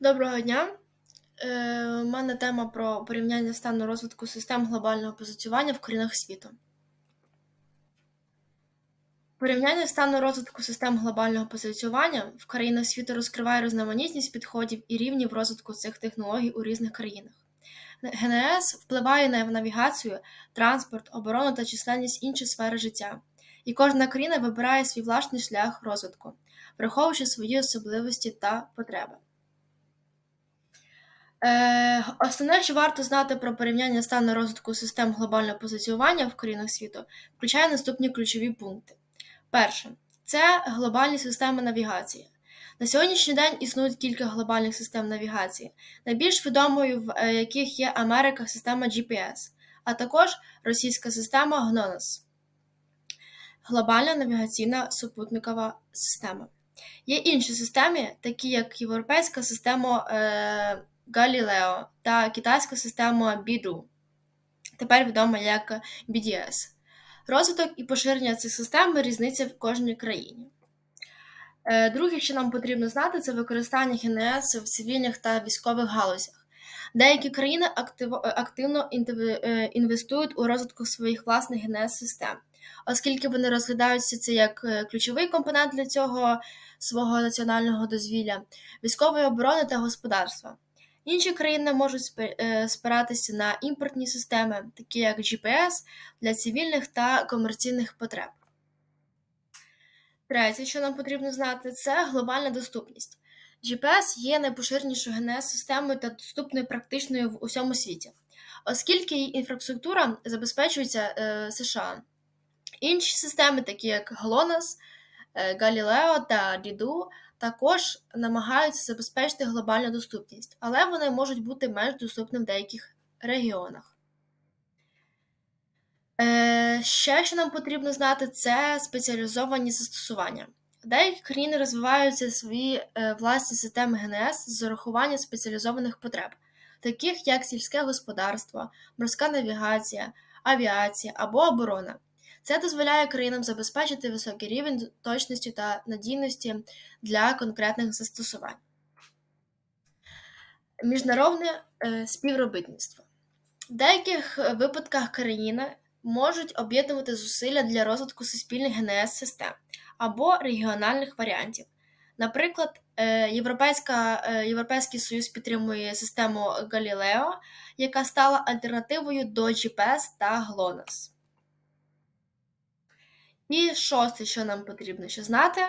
Доброго дня! Е, У мене тема про порівняння стану розвитку систем глобального позиціювання в країнах світу. Порівняння стану розвитку систем глобального позиціювання в країнах світу розкриває різноманітність підходів і рівнів розвитку цих технологій у різних країнах. ГНС впливає на навігацію, транспорт, оборону та численність інших сфери життя, і кожна країна вибирає свій власний шлях розвитку, враховуючи свої особливості та потреби. Е, Основне, що варто знати про порівняння стану розвитку систем глобального позиціювання в країнах світу, включає наступні ключові пункти. Перше це глобальні системи навігації. На сьогоднішній день існують кілька глобальних систем навігації, найбільш відомою в е, яких є Америка система GPS, а також російська система GNONASS – глобальна навігаційна супутникова система. Є інші системи, такі як Європейська система е, Galileo та китайська система Bidu, тепер відома як BDS. Розвиток і поширення цих систем різниця в кожній країні. Е, друге, що нам потрібно знати, це використання ГНС в цивільних та військових галузях. Деякі країни активно е, інвестують у розвиток своїх власних ГНС-систем, оскільки вони розглядаються це як е, ключовий компонент для цього свого національного дозвілля, військової оборони та господарства. Інші країни можуть е, спиратися на імпортні системи, такі як GPS, для цивільних та комерційних потреб. Третє, що нам потрібно знати, це глобальна доступність. GPS є найпоширенішою ГНС-системою та доступною практичною в усьому світі, оскільки її інфраструктура забезпечується е, США. Інші системи, такі як GLONASS, е, Galileo та DIDU, також намагаються забезпечити глобальну доступність, але вони можуть бути менш доступними в деяких регіонах. Е, Ще що нам потрібно знати, це спеціалізовані застосування. Деякі країни розвиваються свої е, власні системи ГНС з урахуванням спеціалізованих потреб, таких як сільське господарство, морська навігація, авіація або оборона. Це дозволяє країнам забезпечити високий рівень точності та надійності для конкретних застосувань. Міжнародне е, співробітництво. В деяких випадках країни можуть об'єднувати зусилля для розвитку суспільних ГНС-систем або регіональних варіантів. Наприклад, е, Європейська, е, Європейський Союз підтримує систему Galileo, яка стала альтернативою до GPS та GLONASS. І шосте, що нам потрібно ще знати,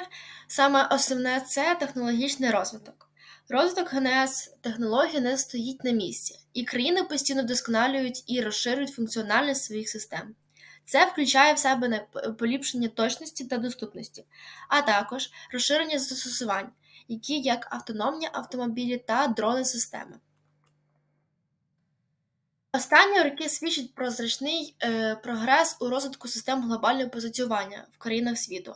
саме основне це технологічний розвиток. Розвиток ГНС технологій не стоїть на місці, і країни постійно вдосконалюють і розширюють функціональність своїх систем. Це включає в себе поліпшення точності та доступності, а також розширення застосувань, які як автономні автомобілі та дрони системи. Останні роки свідчать про значний е, прогрес у розвитку систем глобального позиціювання в країнах світу.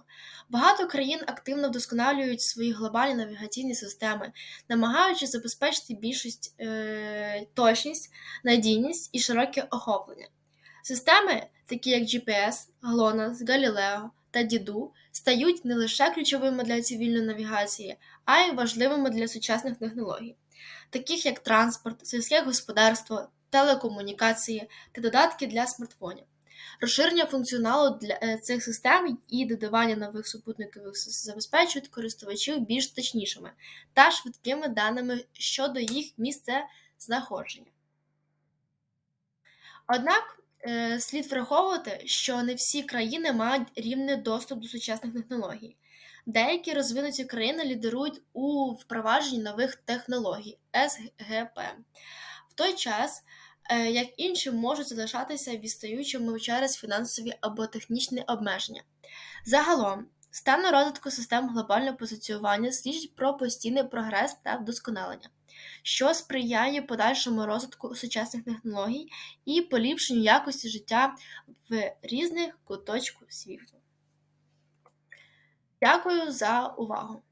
Багато країн активно вдосконалюють свої глобальні навігаційні системи, намагаючись забезпечити більшість е, точність, надійність і широке охоплення. Системи, такі як GPS, GLONASS, Galileo та DIDU, стають не лише ключовими для цивільної навігації, а й важливими для сучасних технологій, таких як транспорт, сільське господарство телекомунікації та додатки для смартфонів. Розширення функціоналу для е, цих систем і додавання нових супутникових забезпечують користувачів більш точнішими та швидкими даними щодо їх місця знаходження. Однак е, слід враховувати, що не всі країни мають рівний доступ до сучасних технологій. Деякі розвинуті країни лідерують у впровадженні нових технологій СГП. В той час як інші можуть залишатися відстаючими через фінансові або технічні обмеження. Загалом, стан розвитку систем глобального позиціювання свідчить про постійний прогрес та вдосконалення, що сприяє подальшому розвитку сучасних технологій і поліпшенню якості життя в різних куточках світу. Дякую за увагу!